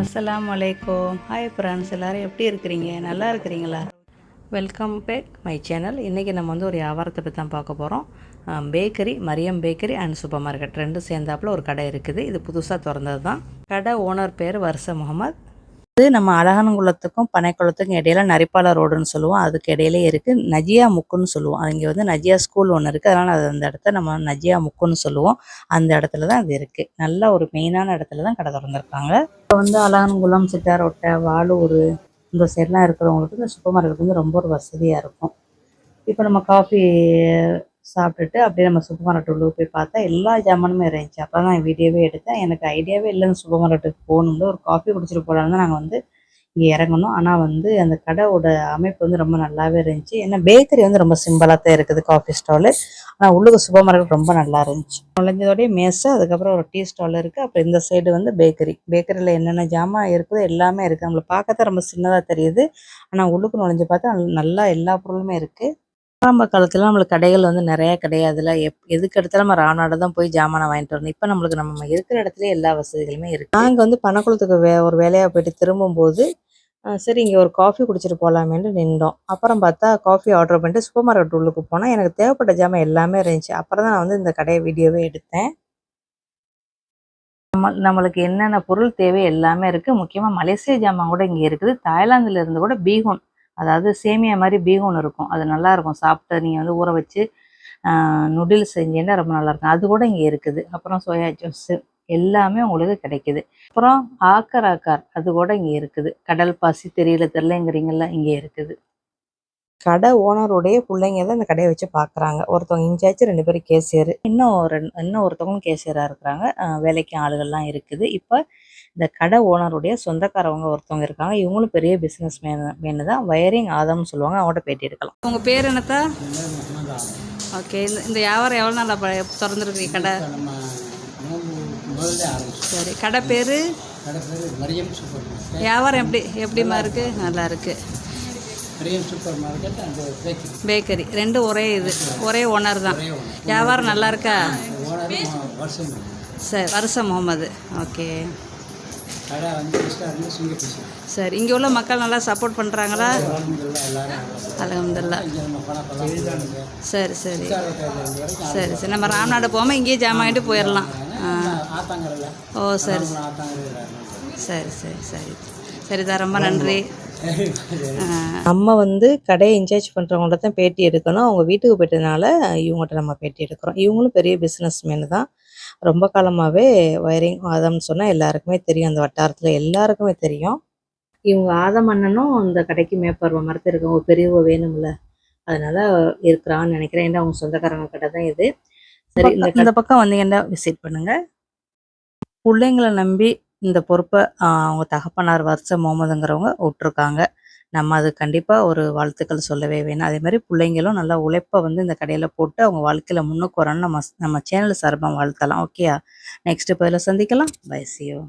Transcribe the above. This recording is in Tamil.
அஸ்லாம் வலைக்கம் ஹாய் ஃப்ரெண்ட்ஸ் எல்லோரும் எப்படி இருக்கிறீங்க? நல்லா இருக்கிறீங்களா? வெல்கம் பேக் மை சேனல் இன்றைக்கி நம்ம வந்து ஒரு வியாபாரத்தை பற்றி தான் பார்க்க போகிறோம் bakery Mariyam bakery and supermarket ரெண்டும் சேர்ந்தாப்புல ஒரு கடை இருக்குது. இது புதுசாக திறந்தது தான் கடை ஓனர் பேர் வருஷ முகமது. இது நம்ம அழகனங்குளத்துக்கும் பனைக்குளத்துக்கும் இடையில நரிப்பால ரோடுன்னு சொல்லுவோம். அதுக்கு இடையிலே இருக்குது நஜியா முக்குன்னு சொல்லுவோம். அங்கே வந்து நஜியா ஸ்கூல் ஒன்று இருக்குது அதனால் அது அந்த இடத்த நம்ம நஜியா முக்குன்னு சொல்லுவோம். அந்த இடத்துல தான் அது இருக்குது நல்ல ஒரு மெயினான இடத்துல தான் கடை திறந்துருக்காங்க. இப்போ வந்து அழகன்குளம் சிட்டாரோட்டை வாலூர் இந்த சைட்லாம் இருக்கிறவங்களுக்கு இந்த சூப்பர் மார்க்கெட் வந்து ரொம்ப ஒரு வசதியாக இருக்கும். இப்போ நம்ம காஃபி சாப்பிட்டுட்டு அப்படியே நம்ம சூப்பர் மார்க்கெட் உள்ளே போய் பார்த்தா எல்லா ஜாமானுமே இருந்துச்சு. அப்போ தான் வீடியோவே எடுத்தேன். எனக்கு ஐடியாவே இல்லைன்னு சூப்பர் மார்க்கெட்டுக்கு போகணுன்னு ஒரு காஃபி குடிச்சிட்டு போகலான்னு தான் நாங்கள் வந்து இங்கே இறங்கணும். ஆனால் வந்து அந்த கடையோட அமைப்பு வந்து ரொம்ப நல்லாவே இருந்துச்சு. ஏன்னா பேக்கரி வந்து ரொம்ப சிம்பிளாக தான் இருக்குது காஃபி ஸ்டாலு ஆனால் உள்ளுக்கு சூப்பர் மார்க்கெட் ரொம்ப நல்லா இருந்துச்சு. நுழைஞ்சதோடய மேசை அதுக்கப்புறம் ஒரு டீ ஸ்டால் இருக்குது அப்புறம் இந்த சைடு வந்து பேக்கரி பேக்கரியில் என்னென்ன ஜாமான் இருக்குதோ எல்லாமே இருக்குது நம்மளை பார்க்கத்தான் ரொம்ப சின்னதாக தெரியுது. ஆனால் உள்ளுக்கு நுழைஞ்சு பார்த்தா நல்லா எல்லா பொருளுமே இருக்குது ஆரம்ப காலத்தில் நம்மளுக்கு கடைகள் வந்து நிறைய கிடையாதுல எப் எதுக்கு எடுத்தாலும் நம்ம ராணாட தான் போய் ஜாமானை வாங்கிட்டு வரணும். இப்போ நம்மளுக்கு நம்ம இருக்கிற இடத்துல எல்லா வசதிகளுமே இருக்குது நாங்கள் வந்து பணக்குளத்துக்கு வே ஒரு வேலையாக போயிட்டு திரும்பும்போது சரி இங்கே ஒரு காஃபி குடிச்சிட்டு போகலாமேன்னு நின்றோம். அப்புறம் பார்த்தா காஃபி ஆர்டர் பண்ணிட்டு சூப்பர் மார்க்கெட் உள்ளுக்கு போனால் எனக்கு தேவைப்பட்ட ஜாமான் எல்லாமே இருந்துச்சு. அப்புறம் தான் நான் வந்து இந்த கடையை வீடியோவே எடுத்தேன். நம்ம நம்மளுக்கு என்னென்ன பொருள் தேவை எல்லாமே இருக்குது முக்கியமாக மலேசிய ஜாமான் கூட இங்கே இருக்குது. தாய்லாந்துல இருந்து கூட பீகோன் அதாவது சேமியா மாதிரி பீகோன் இருக்கும். அது நல்லாயிருக்கும். சாப்பிட்டு நீங்கள் வந்து ஊற வச்சு நூடுல்ஸ் செஞ்சீங்கன்னா ரொம்ப நல்லாயிருக்கும். அது கூட இங்கே இருக்குது. அப்புறம் சோயா ஜூஸு எல்லாமே உங்களுக்கு கிடைக்குது. அப்புறம் ஆக்கர் ஆக்கார் அது கூட இங்கே இருக்குது. கடல் பாசி தெரியல தெரிலங்கிறீங்களா இங்கே இருக்குது. கடை ஓனருடைய பிள்ளைங்க தான் இந்த கடையை வச்சு பார்க்குறாங்க ஒருத்தவங்க இன்சார்ஜ் ரெண்டு பேரும் கேசியர். இன்னும் ரெண்டு இன்னும் ஒருத்தவங்களும் கேசியராக இருக்கிறாங்க. வேலைக்கு ஆளுகள்லாம் இருக்குது. இப்போ இந்த கடை ஓனருடைய சொந்தக்காரவங்க ஒருத்தவங்க இருக்காங்க. இவங்களும் பெரிய பிஸ்னஸ் மேன் மேனு தான். வயரிங் ஆதம்னு சொல்லுவாங்க. அவங்கள்ட்ட பேட்டி எடுக்கலாம். உங்கள் பேர் என்னத்தா? ஓகே இந்த இந்த வியாபாரம் எவ்வளோ நாள் திறந்துருக்கீங்க கடை? சரி கடை பேர்? கடை பேர் மரியம் சூப்பர் மார்க்கெட் வியாபாரம் எப்படி எப்படிமா இருக்குது நல்லா இருக்குது சூப்பர் மார்க்கெட் பேக்கரி பேக்கரி ரெண்டும் ஒரே இது. ஒரே ஓனர் தான். வியாபாரம் நல்லா இருக்கா? வருஷம். சரி வருஷம் முகமது. ஓகே. கடை வந்து ரெஸ்டாரண்ட் சிங்கப்பூர் சரி இங்கே உள்ள மக்கள் நல்லா சப்போர்ட் பண்ணுறாங்களா பழம் சரி சரி. சரி சரி. நம்ம ராம்நாடு போகாமல் இங்கேயே ஜாமான் வாங்கிட்டு போயிடலாம். ஓ சரி ஆத்தாங்கரில் சரி சரி சரி. சரிதான் ரொம்ப நன்றி. நம்ம வந்து கடையை இன்சார்ஜ் பண்ணுறவங்கள்ட்ட தான் பேட்டி எடுக்கணும். அவங்க வீட்டுக்கு போயிட்டதுனால இவங்ககிட்ட நம்ம பேட்டி எடுக்கிறோம். இவங்களும் பெரிய பிஸ்னஸ் மேனு தான். ரொம்ப காலமாகவே வயரிங் ஆதம்னு சொன்னால் எல்லாருக்குமே தெரியும். அந்த வட்டாரத்தில் எல்லாருக்குமே தெரியும். இவங்க ஆதம் அண்ணனும் இந்த கடைக்கு மேப்பருவ மரத்து இருக்கவங்க பெரியவங்க வேணும்ல. அதனால இருக்கிறான்னு நினைக்கிறேன். ஏன்னா அவங்க சொந்தக்காரங்க கடை தான் இது. சரி இந்த இந்த பக்கம் வந்தீங்கன்னா விசிட் பண்ணுங்க. பிள்ளைங்களை நம்பி இந்த பொறுப்பை அவங்க தகப்பனார் வருஷம் முகமதுங்கிறவங்க விட்டுருக்காங்க. நம்ம அது கண்டிப்பாக ஒரு வாழ்த்துக்கள் சொல்லவே வேணும். அதே மாதிரி பிள்ளைங்களும் நல்லா உழைப்பை வந்து இந்த கடையில் போட்டு அவங்க வாழ்க்கையில் முன்னுக்கு வரணும்னு நம்ம நம்ம சேனல் சார்பாக வாழ்த்தலாம். ஓகேயா? நெக்ஸ்ட் பதில் சந்திக்கலாம். பை சியோ